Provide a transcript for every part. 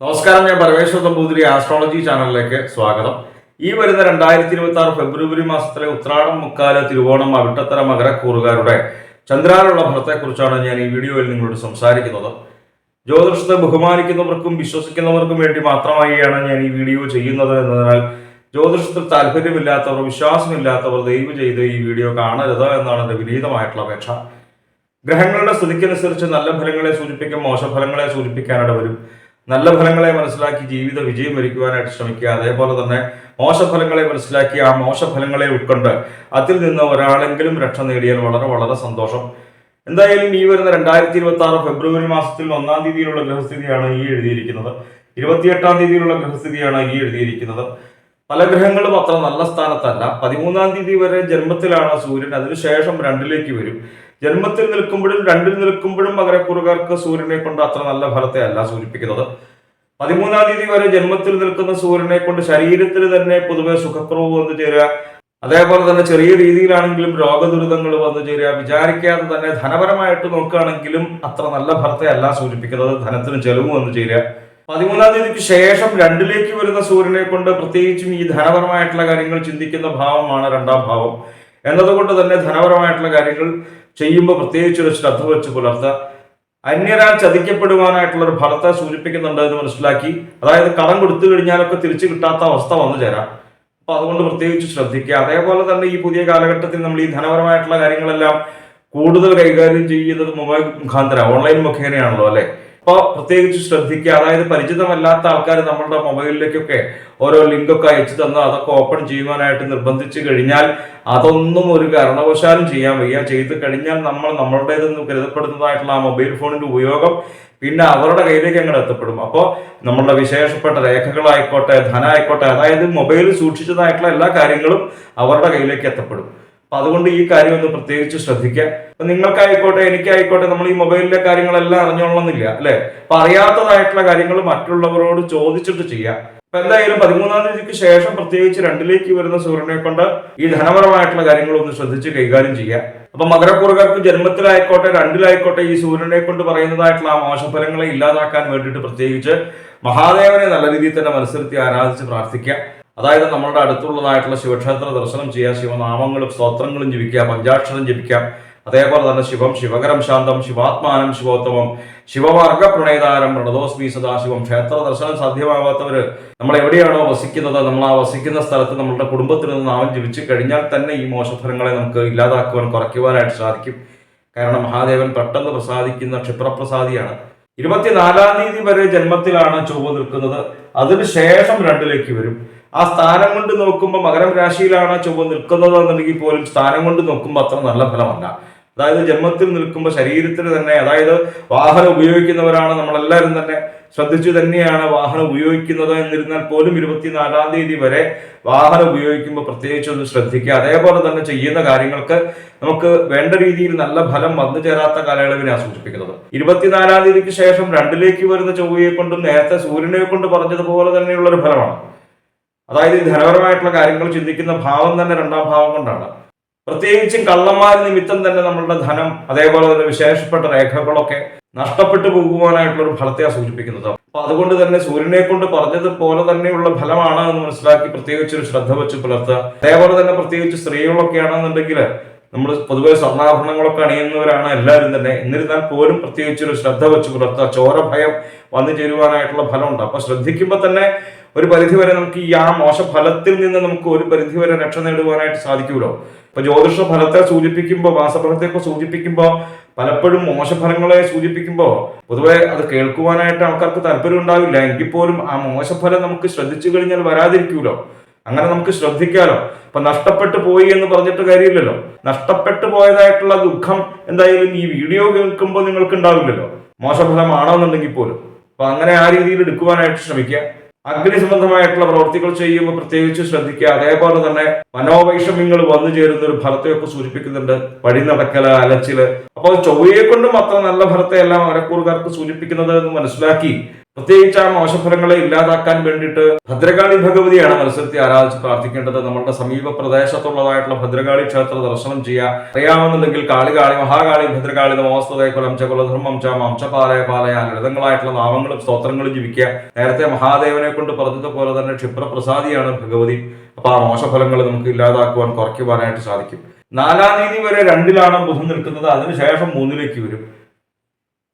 നമസ്കാരം ഞാൻ പരമേശ്വർ നമ്പൂതിരി ആസ്ട്രോളജി ചാനലിലേക്ക് സ്വാഗതം. ഈ വരുന്ന രണ്ടായിരത്തി ഇരുപത്തി ആറ് ഫെബ്രുവരി മാസത്തിലെ ഉത്രാടം മുക്കാല തിരുവോണം അവിട്ടത്തര മകരക്കൂറുകാരുടെ ചന്ദ്രാനുള്ള ഫലത്തെക്കുറിച്ചാണ് ഞാൻ ഈ വീഡിയോയിൽ നിങ്ങളോട് സംസാരിക്കുന്നത്. ജ്യോതിഷത്തെ ബഹുമാനിക്കുന്നവർക്കും വിശ്വസിക്കുന്നവർക്കും വേണ്ടി മാത്രമായാണ് ഞാൻ ഈ വീഡിയോ ചെയ്യുന്നത് എന്നതിനാൽ ജ്യോതിഷത്തിൽ താല്പര്യമില്ലാത്തവർ വിശ്വാസമില്ലാത്തവർ ദയവ് ചെയ്ത് ഈ വീഡിയോ കാണരുത് എന്നാണ് എന്റെ വിനീതമായിട്ടുള്ള അപേക്ഷ. ഗ്രഹങ്ങളുടെ സ്ഥിതിക്കനുസരിച്ച് നല്ല ഫലങ്ങളെ സൂചിപ്പിക്കും മോശഫലങ്ങളെ സൂചിപ്പിക്കാനിട വരും നല്ല ഫലങ്ങളെ മനസ്സിലാക്കി ജീവിത വിജയം വരിക്കുവാനായിട്ട് ശ്രമിക്കുക. അതേപോലെ തന്നെ മോശഫലങ്ങളെ മനസ്സിലാക്കി ആ മോശഫലങ്ങളെ ഉൾക്കൊണ്ട് അതിൽ നിന്ന് ഒരാളെങ്കിലും രക്ഷ നേടിയാൽ വളരെ വളരെ സന്തോഷം. എന്തായാലും ഈ വരുന്ന രണ്ടായിരത്തി ഇരുപത്തി ആറ് ഫെബ്രുവരി മാസത്തിൽ ഒന്നാം തീയതിയിലുള്ള ഗ്രഹസ്ഥിതിയാണ് ഈ എഴുതിയിരിക്കുന്നത്. ഇരുപത്തിയെട്ടാം തീയതിയിലുള്ള ഗ്രഹസ്ഥിതിയാണ് ഈ എഴുതിയിരിക്കുന്നത്. പല ഗ്രഹങ്ങളും അത്ര നല്ല സ്ഥാനത്തല്ല. പതിമൂന്നാം തീയതി വരെ ജന്മത്തിലാണ് സൂര്യൻ. അതിനുശേഷം രണ്ടിലേക്ക് വരും. ജന്മത്തിൽ നിൽക്കുമ്പോഴും രണ്ടിൽ നിൽക്കുമ്പോഴും മകരക്കുറുകാർക്ക് സൂര്യനെ കൊണ്ട് അത്ര നല്ല ഫലത്തെ അല്ല സൂചിപ്പിക്കുന്നത്. പതിമൂന്നാം തീയതി വരെ ജന്മത്തിൽ നിൽക്കുന്ന സൂര്യനെ കൊണ്ട് ശരീരത്തിൽ തന്നെ പൊതുവെ സുഖക്കുറവ് വന്നു ചേരുക. അതേപോലെ തന്നെ ചെറിയ രീതിയിലാണെങ്കിലും രോഗദുരിതങ്ങൾ വന്നു ചേരുക. വിചാരിക്കാതെ തന്നെ ധനപരമായിട്ട് നോക്കുകയാണെങ്കിലും അത്ര നല്ല ഫലത്തെ അല്ല സൂചിപ്പിക്കുന്നത്. ധനത്തിന് ചെലവ് വന്നു ചേരുക. പതിമൂന്നാം തീയതിക്ക് ശേഷം രണ്ടിലേക്ക് വരുന്ന സൂര്യനെ കൊണ്ട് പ്രത്യേകിച്ചും ഈ ധനപരമായിട്ടുള്ള കാര്യങ്ങൾ ചിന്തിക്കുന്ന ഭാവമാണ് രണ്ടാം ഭാവം. എന്നതുകൊണ്ട് തന്നെ ധനപരമായിട്ടുള്ള കാര്യങ്ങൾ ചെയ്യുമ്പോൾ പ്രത്യേകിച്ച് ഒരു ശ്രദ്ധ വെച്ച് പുലർത്തുക അന്യരാൽ ചതിക്കപ്പെടുവാനായിട്ടുള്ള ഒരു ഫലത്തെ സൂചിപ്പിക്കുന്നുണ്ട് എന്ന് മനസ്സിലാക്കി. അതായത് കടം കൊടുത്തു കഴിഞ്ഞാലൊക്കെ തിരിച്ചു കിട്ടാത്ത അവസ്ഥ വന്നു ചേരാം. അപ്പൊ അതുകൊണ്ട് പ്രത്യേകിച്ച് ശ്രദ്ധിക്കുക. അതേപോലെ തന്നെ ഈ പുതിയ കാലഘട്ടത്തിൽ നമ്മൾ ഈ ധനപരമായിട്ടുള്ള കാര്യങ്ങളെല്ലാം കൂടുതൽ കൈകാര്യം ചെയ്യുന്നത് മൊബൈൽ മുഖാന്തരം ഓൺലൈൻ മുഖേനയാണല്ലോ അല്ലെ? അപ്പോൾ പ്രത്യേകിച്ച് ശ്രദ്ധിക്കുക. അതായത് പരിചിതമല്ലാത്ത ആൾക്കാർ നമ്മളുടെ മൊബൈലിലേക്കൊക്കെ ഓരോ ലിങ്കൊക്കെ അയച്ചു തന്ന് അതൊക്കെ ഓപ്പൺ ചെയ്യുവാനായിട്ട് നിർബന്ധിച്ചു കഴിഞ്ഞാൽ അതൊന്നും ഒരു കാരണവശാലും ചെയ്യാൻ വയ്യ. ചെയ്ത് കഴിഞ്ഞാൽ നമ്മൾ നമ്മളുടേതെന്ന് കരുതപ്പെടുന്നതായിട്ടുള്ള ആ മൊബൈൽ ഫോണിന്റെ ഉപയോഗം പിന്നെ അവരുടെ കയ്യിലേക്ക് അങ്ങോട്ട് എത്തപ്പെടും. അപ്പോൾ നമ്മളുടെ വിശേഷപ്പെട്ട രേഖകളായിക്കോട്ടെ ധനമായിക്കോട്ടെ അതായത് മൊബൈൽ സൂക്ഷിച്ചതായിട്ടുള്ള എല്ലാ കാര്യങ്ങളും അവരുടെ കയ്യിലേക്ക് എത്തപ്പെടും. അപ്പൊ അതുകൊണ്ട് ഈ കാര്യം ഒന്ന് പ്രത്യേകിച്ച് ശ്രദ്ധിക്കുക. നിങ്ങൾക്കായിക്കോട്ടെ എനിക്കായിക്കോട്ടെ നമ്മൾ ഈ മൊബൈലിലെ കാര്യങ്ങളെല്ലാം അറിഞ്ഞോളണമെന്നില്ല അല്ലെ? അപ്പൊ അറിയാത്തതായിട്ടുള്ള കാര്യങ്ങൾ മറ്റുള്ളവരോട് ചോദിച്ചിട്ട് ചെയ്യാം. അപ്പൊ എന്തായാലും പതിമൂന്നാം തീയതിക്ക് ശേഷം പ്രത്യേകിച്ച് രണ്ടിലേക്ക് വരുന്ന സൂര്യനെ കൊണ്ട് ഈ ധനപരമായിട്ടുള്ള കാര്യങ്ങൾ ഒന്ന് ശ്രദ്ധിച്ച് കൈകാര്യം ചെയ്യുക അപ്പൊ മകരക്കുറുകാർക്ക് ജന്മത്തിലായിക്കോട്ടെ രണ്ടിലായിക്കോട്ടെ ഈ സൂര്യനെ കൊണ്ട് പറയുന്നതായിട്ടുള്ള ആ മോശഫലങ്ങളെ ഇല്ലാതാക്കാൻ വേണ്ടിയിട്ട് പ്രത്യേകിച്ച് മഹാദേവനെ നല്ല രീതിയിൽ തന്നെ മത്സരത്തിൽ ആരാധിച്ച് പ്രാർത്ഥിക്കുക അതായത് നമ്മളുടെ അടുത്തുള്ളതായിട്ടുള്ള ശിവക്ഷേത്ര ദർശനം ചെയ്യുക ശിവനാമങ്ങളും സ്തോത്രങ്ങളും ജപിക്കുക പഞ്ചാക്ഷരം ജപിക്കുക. അതേപോലെ തന്നെ ശിവം ശിവകരം ശാന്തം ശിവാത്മാനം ശിവോത്തമം ശിവമാർഗ പ്രണയതാരം പ്രണതോസ്മി സദാശിവം. ക്ഷേത്ര ദർശനം സാധ്യമാകാത്തവർ നമ്മൾ എവിടെയാണോ വസിക്കുന്നത്? നമ്മൾ ആ വസിക്കുന്ന സ്ഥലത്ത് നമ്മളുടെ കുടുംബത്തിൽ നിന്ന് നാമം ജപിച്ചു കഴിഞ്ഞാൽ തന്നെ ഈ മോശഫലങ്ങളെ നമുക്ക് ഇല്ലാതാക്കുവാൻ കുറയ്ക്കുവാനായിട്ട് സാധിക്കും. കാരണം മഹാദേവൻ പെട്ടെന്ന് പ്രസാദിക്കുന്ന ക്ഷിപ്രപ്രസാദിയാണ്. ഇരുപത്തിനാലാം തീയതി വരെ ജന്മത്തിലാണ് ചൊവ്വ നിൽക്കുന്നത്. അതിനുശേഷം രണ്ടിലേക്ക് വരും. ആ സ്ഥാനം കൊണ്ട് നോക്കുമ്പോൾ മകരം രാശിയിലാണ് ചൊവ്വ നിൽക്കുന്നത് എന്നുണ്ടെങ്കിൽ പോലും സ്ഥാനം കൊണ്ട് നോക്കുമ്പോൾ അത്ര നല്ല ഫലമല്ല. അതായത് ജന്മത്തിൽ നിൽക്കുമ്പോൾ ശരീരത്തിൽ തന്നെ അതായത് വാഹനം ഉപയോഗിക്കുന്നവരാണ് നമ്മളെല്ലാവരും തന്നെ. ശ്രദ്ധിച്ചു തന്നെയാണ് വാഹനം ഉപയോഗിക്കുന്നത് എന്നിരുന്നാൽ പോലും ഇരുപത്തിനാലാം തീയതി വരെ വാഹനം ഉപയോഗിക്കുമ്പോൾ പ്രത്യേകിച്ച് ഒന്ന് ശ്രദ്ധിക്കുക. അതേപോലെ തന്നെ ചെയ്യുന്ന കാര്യങ്ങൾക്ക് നമുക്ക് വേണ്ട രീതിയിൽ നല്ല ഫലം വന്നു ചേരാത്ത കാലയളവിനാണ് സൂചിപ്പിക്കുന്നത്. ഇരുപത്തിനാലാം തീയതിക്ക് ശേഷം രണ്ടിലേക്ക് വരുന്ന ചൊവ്വയെ കൊണ്ടും നേരത്തെ സൂര്യനെ കൊണ്ട് പറഞ്ഞതുപോലെ തന്നെയുള്ള ഒരു ഫലമാണ്. അതായത് ധനപരമായിട്ടുള്ള കാര്യങ്ങൾ ചിന്തിക്കുന്ന ഭാവം തന്നെ രണ്ടാം ഭാവം കൊണ്ടാണ്. പ്രത്യേകിച്ചും കള്ളന്മാർ നിമിത്തം തന്നെ നമ്മളുടെ ധനം അതേപോലെ തന്നെ വിശേഷപ്പെട്ട രേഖകളൊക്കെ നഷ്ടപ്പെട്ടു പോകുവാനായിട്ടുള്ള ഒരു ഫലത്തെയാണ് സൂചിപ്പിക്കുന്നത്. അപ്പൊ അതുകൊണ്ട് തന്നെ സൂര്യനെ കൊണ്ട് പറഞ്ഞതുപോലെ തന്നെയുള്ള ഫലമാണ് എന്ന് മനസ്സിലാക്കി പ്രത്യേകിച്ച് ഒരു ശ്രദ്ധ വെച്ച് പുലർത്തുക. അതേപോലെ തന്നെ പ്രത്യേകിച്ച് സ്ത്രീകളൊക്കെ ആണെന്നുണ്ടെങ്കിൽ നമ്മൾ പൊതുവെ സ്വർണാഭരണങ്ങളൊക്കെ അണിയുന്നവരാണ് എല്ലാവരും തന്നെ. എന്നിരുന്നാൽ പോലും പ്രത്യേകിച്ച് ഒരു ശ്രദ്ധ വെച്ച് പുലർത്തുക. ചോര ഭയം വന്നു ചേരുവാനായിട്ടുള്ള ഫലമുണ്ട്. അപ്പൊ ശ്രദ്ധിക്കുമ്പോൾ തന്നെ ഒരു പരിധി വരെ നമുക്ക് ഈ ആ മോശ ഫലത്തിൽ നിന്ന് നമുക്ക് ഒരു പരിധി വരെ രക്ഷ നേടുവാനായിട്ട് സാധിക്കുമല്ലോ? ഇപ്പൊ ജ്യോതിഷ ഫലത്തെ സൂചിപ്പിക്കുമ്പോൾ മാസഫലത്തെ സൂചിപ്പിക്കുമ്പോൾ പലപ്പോഴും മോശഫലങ്ങളെ സൂചിപ്പിക്കുമ്പോൾ പൊതുവെ അത് കേൾക്കുവാനായിട്ട് ആൾക്കാർക്ക് താല്പര്യം ഉണ്ടാവില്ല. എങ്കിൽ പോലും ആ മോശഫലം നമുക്ക് ശ്രദ്ധിച്ചു കഴിഞ്ഞാൽ വരാതിരിക്കൂലോ? അങ്ങനെ നമുക്ക് ശ്രദ്ധിക്കാലോ? ഇപ്പൊ നഷ്ടപ്പെട്ടു പോയി എന്ന് പറഞ്ഞിട്ട് കാര്യമില്ലല്ലോ. നഷ്ടപ്പെട്ടു പോയതായിട്ടുള്ള ദുഃഖം എന്തായാലും ഈ വീഡിയോ കേൾക്കുമ്പോൾ നിങ്ങൾക്ക് ഉണ്ടാവില്ലല്ലോ മോശഫലമാണോ എന്നുണ്ടെങ്കിൽ പോലും. അപ്പൊ അങ്ങനെ ആ രീതിയിൽ എടുക്കുവാനായിട്ട് ശ്രമിക്കുക. അഗ്നി സംബന്ധമായിട്ടുള്ള പ്രവർത്തികൾ ചെയ്യുമ്പോൾ പ്രത്യേകിച്ച് ശ്രദ്ധിക്കുക. അതേപോലെ തന്നെ മനോവൈഷമ്യങ്ങൾ വന്നു ചേരുന്ന ഒരു ഫലത്തെയൊക്കെ സൂചിപ്പിക്കുന്നുണ്ട്. വഴി നടക്കൽ അലച്ചിൽ. അപ്പോൾ ചൊവ്വയെ കൊണ്ടും അത്ര നല്ല ഫലത്തെ എല്ലാം അരക്കൂറുകാർക്ക് സൂചിപ്പിക്കുന്നത് എന്ന് മനസ്സിലാക്കി പ്രത്യേകിച്ച് ആ മോശഫലങ്ങളെ ഇല്ലാതാക്കാൻ വേണ്ടിയിട്ട് ഭദ്രകാളി ഭഗവതിയാണ് മത്സരത്തെ ആരാധിച്ച് പ്രാർത്ഥിക്കേണ്ടത്. നമ്മുടെ സമീപ പ്രദേശത്തുള്ളതായിട്ടുള്ള ഭദ്രകാളി ക്ഷേത്ര ദർശനം ചെയ്യുക അറിയാമെന്നുണ്ടെങ്കിൽ കാളികാളി മഹാകാളി ഭദ്രകാളി നമോസ്തേ കുലം ച കുലധർമ്മം ച മംശപാലയ പാലയ ലളിതങ്ങളായിട്ടുള്ള നാമങ്ങളും സ്തോത്രങ്ങളും ജീവിക്കുക. നേരത്തെ മഹാദേവനെ കൊണ്ട് പറഞ്ഞതുപോലെ തന്നെ ക്ഷിപ്രപ്രസാദിയാണ് ഭഗവതി. അപ്പൊ ആ മോശഫലങ്ങൾ നമുക്ക് ഇല്ലാതാക്കുവാൻ കുറയ്ക്കുവാനായിട്ട് സാധിക്കും. നാലാം തീയതി വരെ രണ്ടിലാണ് ബുധൻ നിൽക്കുന്നത്. അതിനുശേഷം മൂന്നിലേക്ക് വരും.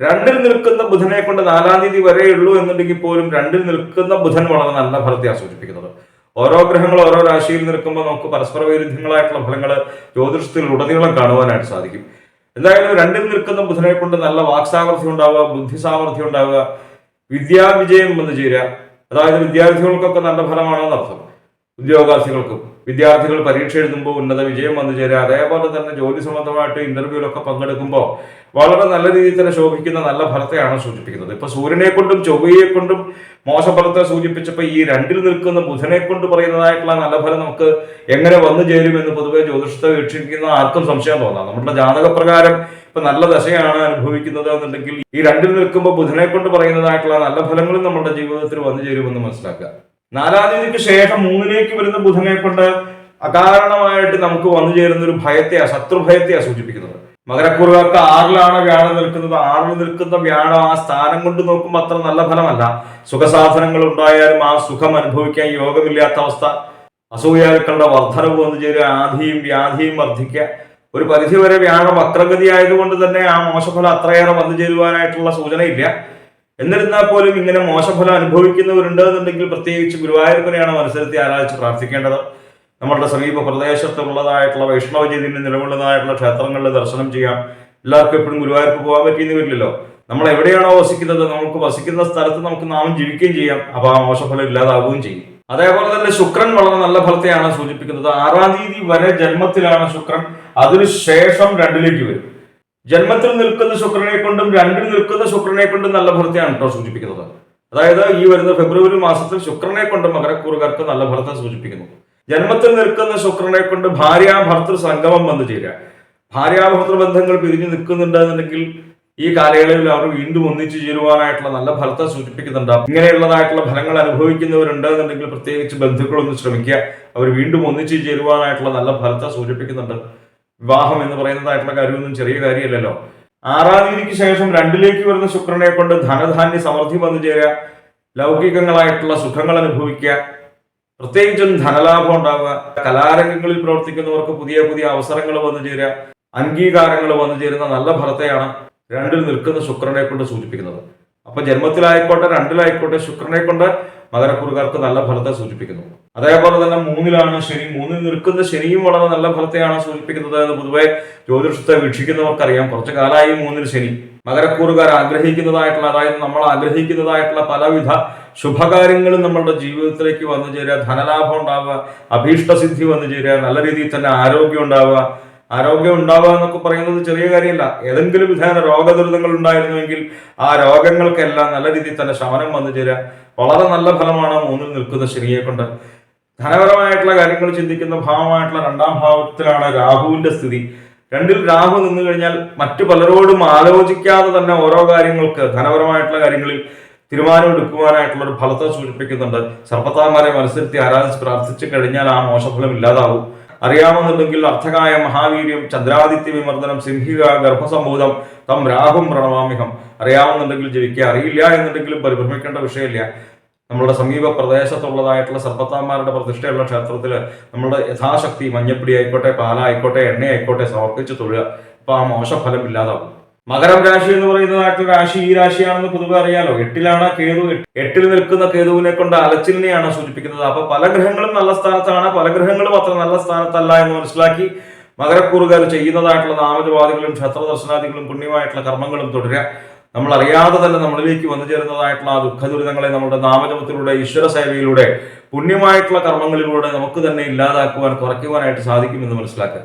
രണ്ടിൽ നിൽക്കുന്ന ബുധനെ കൊണ്ട് നാലാം തീയതി വരെ ഉള്ളൂ എന്നുണ്ടെങ്കിൽ പോലും രണ്ടിൽ നിൽക്കുന്ന ബുധൻ വളരെ നല്ല ഫലത്തെയാണ് സൂചിപ്പിക്കുന്നത് ഓരോ ഗ്രഹങ്ങൾ ഓരോ രാശിയിൽ നിൽക്കുമ്പോൾ നമുക്ക് പരസ്പര വൈരുദ്ധ്യങ്ങളായിട്ടുള്ള ഫലങ്ങൾ ജ്യോതിഷത്തിൽ ഉടനീളം കാണുവാനായിട്ട് സാധിക്കും. എന്തായാലും രണ്ടിൽ നിൽക്കുന്ന ബുധനെ കൊണ്ട് നല്ല വാക്സാമർഥ്യം ഉണ്ടാവുക ബുദ്ധി സാമർഥ്യം ഉണ്ടാവുക വിദ്യാവിജയം വന്നു ചേരുക. അതായത് വിദ്യാർത്ഥികൾക്കൊക്കെ നല്ല ഫലമാണോ എന്നർത്ഥം. ഉദ്യോഗാർത്ഥികൾക്കും. വിദ്യാർത്ഥികൾ പരീക്ഷ എഴുതുമ്പോൾ ഉന്നത വിജയം വന്നു ചേരുക. അതേപോലെ തന്നെ ജോലി സംബന്ധമായിട്ട് ഇന്റർവ്യൂലൊക്കെ പങ്കെടുക്കുമ്പോൾ വളരെ നല്ല രീതിയിൽ തന്നെ ശോഭിക്കുന്ന നല്ല ഫലത്തെയാണ് സൂചിപ്പിക്കുന്നത്. ഇപ്പൊ സൂര്യനെ കൊണ്ടും ചൊവ്വയെ കൊണ്ടും മോശഫലത്തെ സൂചിപ്പിച്ചപ്പോൾ ഈ രണ്ടിൽ നിൽക്കുന്ന ബുധനെ കൊണ്ട് പറയുന്നതായിട്ടുള്ള നല്ല ഫലം നമുക്ക് എങ്ങനെ വന്നു ചേരുമെന്ന് പൊതുവെ ജ്യോതിഷത്തെ വീക്ഷിക്കുന്ന ആർക്കും സംശയം തോന്നാം. നമ്മുടെ ജാതകപ്രകാരം ഇപ്പൊ നല്ല ദശയാണ് അനുഭവിക്കുന്നത് എന്നുണ്ടെങ്കിൽ ഈ രണ്ടിൽ നിൽക്കുമ്പോൾ ബുധനെ കൊണ്ട് പറയുന്നതായിട്ടുള്ള നല്ല ഫലങ്ങളും നമ്മുടെ ജീവിതത്തിൽ വന്നു ചേരുമെന്ന് മനസ്സിലാക്കുക. നാലാം തീയതിക്ക് ശേഷം മൂന്നിലേക്ക് വരുന്ന ബുധനെ കൊണ്ട് അകാരണമായിട്ട് നമുക്ക് വന്നു ചേരുന്ന ഒരു ഭയത്തെയാ ശത്രുഭയത്തെയാ സൂചിപ്പിക്കുന്നത്. മകരക്കുറുകാർക്ക് ആറിലാണ് വ്യാഴം നിൽക്കുന്നത്. ആറിൽ നിൽക്കുന്ന വ്യാഴം ആ സ്ഥാനം കൊണ്ട് നോക്കുമ്പോൾ അത്ര നല്ല ഫലമല്ല. സുഖസാധനങ്ങൾ ഉണ്ടായാലും ആ സുഖം അനുഭവിക്കാൻ യോഗമില്ലാത്ത അവസ്ഥ. അസൂയാലുക്കളുടെ വർധനവ് വന്നു ചേരുക ആധിയും വ്യാധിയും വർദ്ധിക്കുക. ഒരു പരിധിവരെ വ്യാഴം വക്രഗതി ആയതുകൊണ്ട് തന്നെ ആ മോശഫലം അത്രയേറെ വന്നു ചേരുവാനായിട്ടുള്ള സൂചനയില്ല. എന്നിരുന്നാൽ പോലും ഇങ്ങനെ മോശഫലം അനുഭവിക്കുന്നവരുണ്ട് എന്നുണ്ടെങ്കിൽ പ്രത്യേകിച്ച് ഗുരുവായൂരപ്പനെയാണ് മത്സരത്തിൽ ആരാധിച്ച് പ്രാർത്ഥിക്കേണ്ടത്. നമ്മളുടെ സമീപ പ്രദേശത്തുള്ളതായിട്ടുള്ള വൈഷ്ണവ നിലവിലുള്ളതായിട്ടുള്ള ക്ഷേത്രങ്ങളിൽ ദർശനം ചെയ്യാം. എല്ലാവർക്കും എപ്പോഴും ഗുരുവായൂർക്ക് പോകാൻ പറ്റിയെന്ന് വരില്ലല്ലോ. നമ്മൾ എവിടെയാണോ വസിക്കുന്നത് നമുക്ക് വസിക്കുന്ന സ്ഥലത്ത് നമുക്ക് നാമം ജീവിക്കുകയും ചെയ്യാം. അപ്പോൾ ആ മോശഫലം ഇല്ലാതാവുകയും ചെയ്യും. അതേപോലെ തന്നെ ശുക്രൻ വളരെ നല്ല ഫലത്തെയാണ് സൂചിപ്പിക്കുന്നത്. ആറാം തീയതി വരെ ജന്മത്തിലാണ് ശുക്രൻ. അതിനുശേഷം രണ്ടിലേക്ക് വരും. ജന്മത്തിൽ നിൽക്കുന്ന ശുക്രനെ കൊണ്ടും രണ്ടിൽ നിൽക്കുന്ന ശുക്രനെ കൊണ്ടും നല്ല ഫലത്തെയാണ് കേട്ടോ സൂചിപ്പിക്കുന്നത്. അതായത് ഈ വരുന്ന ഫെബ്രുവരി മാസത്തിൽ ശുക്രനെ കൊണ്ട് മകരക്കൂറുകാർക്ക് നല്ല ഫലത്തെ സൂചിപ്പിക്കുന്നു. ജന്മത്തിൽ നിൽക്കുന്ന ശുക്രനെ കൊണ്ട് ഭാര്യ ഭർത്തൃ സംഗമം വന്നു ചേരുക. ഭാര്യാഭർത്തൃ ബന്ധങ്ങൾ പിരിഞ്ഞു നിൽക്കുന്നുണ്ടെന്നുണ്ടെങ്കിൽ ഈ കാലയളവിൽ അവർ വീണ്ടും ഒന്നിച്ചു ചേരുവാനായിട്ടുള്ള നല്ല ഫലത്തെ സൂചിപ്പിക്കുന്നുണ്ട്. ഇങ്ങനെയുള്ളതായിട്ടുള്ള ഫലങ്ങൾ അനുഭവിക്കുന്നവരുണ്ട് എന്നുണ്ടെങ്കിൽ പ്രത്യേകിച്ച് ബന്ധുക്കളൊന്ന് ശ്രമിക്കുക. അവർ വീണ്ടും ഒന്നിച്ചു ചേരുവാനായിട്ടുള്ള നല്ല ഫലത്തെ സൂചിപ്പിക്കുന്നുണ്ട്. വിവാഹം എന്ന് പറയുന്നതായിട്ടുള്ള കാര്യമൊന്നും ചെറിയ കാര്യമല്ലല്ലോ. ആറാം തീയതിക്ക് ശേഷം രണ്ടിലേക്ക് വരുന്ന ശുക്രനെ കൊണ്ട് ധനധാന്യ സമൃദ്ധി വന്നു ചേരുക. ലൗകികങ്ങളായിട്ടുള്ള സുഖങ്ങൾ അനുഭവിക്കുക. പ്രത്യേകിച്ചും ധനലാഭം ഉണ്ടാവുക. കലാരംഗങ്ങളിൽ പ്രവർത്തിക്കുന്നവർക്ക് പുതിയ പുതിയ അവസരങ്ങൾ വന്നു ചേരുക. അംഗീകാരങ്ങൾ വന്നു ചേരുന്ന നല്ല ഫലത്തെയാണ് രണ്ടിൽ നിൽക്കുന്ന ശുക്രനെ കൊണ്ട് സൂചിപ്പിക്കുന്നത്. അപ്പൊ ജന്മത്തിലായിക്കോട്ടെ രണ്ടിലായിക്കോട്ടെ ശുക്രനെ കൊണ്ട് മകരക്കുറുകാർക്ക് നല്ല ഫലത്തെ സൂചിപ്പിക്കുന്നു. അതേപോലെ തന്നെ മൂന്നിലാണ് ശനി. മൂന്നിൽ നിൽക്കുന്ന ശനിയും വളരെ നല്ല ഫലത്തെയാണ് സൂചിപ്പിക്കുന്നത് എന്ന് പൊതുവെ ജ്യോതിഷത്തെ വീക്ഷിക്കുന്നവർക്കറിയാം. കുറച്ചു കാലമായി മൂന്നിൽ ശനി. മകരക്കൂറുകാർ ആഗ്രഹിക്കുന്നതായിട്ടുള്ള അതായത് നമ്മൾ ആഗ്രഹിക്കുന്നതായിട്ടുള്ള പലവിധ ശുഭകാര്യങ്ങളും നമ്മളുടെ ജീവിതത്തിലേക്ക് വന്നു ചേരുക. ധനലാഭം ഉണ്ടാവുക അഭീഷ്ടസിദ്ധി വന്നു ചേരുക നല്ല രീതിയിൽ തന്നെ ആരോഗ്യം ഉണ്ടാവുക ആരോഗ്യം ഉണ്ടാവുക എന്നൊക്കെ പറയുന്നത് ചെറിയ കാര്യമല്ല. ഏതെങ്കിലും വിധേന രോഗദുരിതങ്ങൾ ഉണ്ടായിരുന്നുവെങ്കിൽ ആ രോഗങ്ങൾക്കെല്ലാം നല്ല രീതിയിൽ തന്നെ ശമനം വന്നു ചേരുക വളരെ നല്ല ഫലമാണ് മൂന്നിൽ നിൽക്കുന്ന ശനിയെ കൊണ്ട്. ധനപരമായിട്ടുള്ള കാര്യങ്ങൾ ചിന്തിക്കുന്ന ഭാവമായിട്ടുള്ള രണ്ടാം ഭാവത്തിലാണ് രാഹുവിന്റെ സ്ഥിതി. രണ്ടിൽ രാഹു നിന്നു കഴിഞ്ഞാൽ മറ്റു പലരോടും ആലോചിക്കാതെ തന്നെ ഓരോ കാര്യങ്ങൾക്ക് ധനപരമായിട്ടുള്ള കാര്യങ്ങളിൽ തീരുമാനം എടുക്കുവാനായിട്ടുള്ള ഒരു ഫലത്തെ സൂചിപ്പിക്കുന്നുണ്ട്. സർപ്പത്താന്മാരെ മനസ്സിരുത്തി ആരാധിച്ച് പ്രാർത്ഥിച്ചു കഴിഞ്ഞാൽ ആ മോശഫലം ഇല്ലാതാവും. അറിയാമെന്നുണ്ടെങ്കിൽ അർത്ഥകായ മഹാവീര്യം ചന്ദ്രാദിത്യ വിമർദ്ദനം സിംഹിക ഗർഭസംബോധം തം രാഹും പ്രണവാമിഹം അറിയാമെന്നുണ്ടെങ്കിൽ ജവിക്കുക അറിയില്ല എന്നുണ്ടെങ്കിലും പരിഭ്രമിക്കേണ്ട വിഷയമില്ല. നമ്മുടെ സമീപ പ്രദേശത്തുള്ളതായിട്ടുള്ള സർപ്പത്താന്മാരുടെ പ്രതിഷ്ഠയുള്ള ക്ഷേത്രത്തിൽ നമ്മുടെ യഥാശക്തി മഞ്ഞപ്പിടി ആയിക്കോട്ടെ പാലായിക്കോട്ടെ എണ്ണ ആയിക്കോട്ടെ സമർപ്പിച്ച് തൊഴുക. അപ്പൊ ആ മോശഫലം ഇല്ലാതാവും. മകരം രാശി എന്ന് പറയുന്നതായിട്ടുള്ള രാശി ഈ രാശിയാണെന്ന് പൊതുവെ അറിയാലോ. എട്ടിലാണ് കേതു എട്ടിൽ നിൽക്കുന്ന കേതുവിനെ കൊണ്ട് അലച്ചിലിനെയാണ് സൂചിപ്പിക്കുന്നത്. അപ്പൊ പല ഗ്രഹങ്ങളും നല്ല സ്ഥാനത്താണ് പല ഗ്രഹങ്ങളും അത്ര നല്ല സ്ഥാനത്തല്ല എന്ന് മനസ്സിലാക്കി മകരക്കൂറുകാർ ചെയ്യുന്നതായിട്ടുള്ള നാമജവാദികളും ക്ഷേത്ര ദർശനാദികളും പുണ്യമായിട്ടുള്ള കർമ്മങ്ങളും തുടരുക. നമ്മൾ അറിയാതെ തന്നെ നമ്മളിലേക്ക് വന്നു ചേരുന്നതായിട്ടുള്ള ആ ദുഃഖ ദുരിതങ്ങളെ നമ്മുടെ നാമജപത്തിലൂടെ ഈശ്വര സേവയിലൂടെ പുണ്യമായിട്ടുള്ള കർമ്മങ്ങളിലൂടെ നമുക്ക് തന്നെ ഇല്ലാതാക്കുവാൻ കുറയ്ക്കുവാനായിട്ട് സാധിക്കുമെന്ന് മനസ്സിലാക്കുക.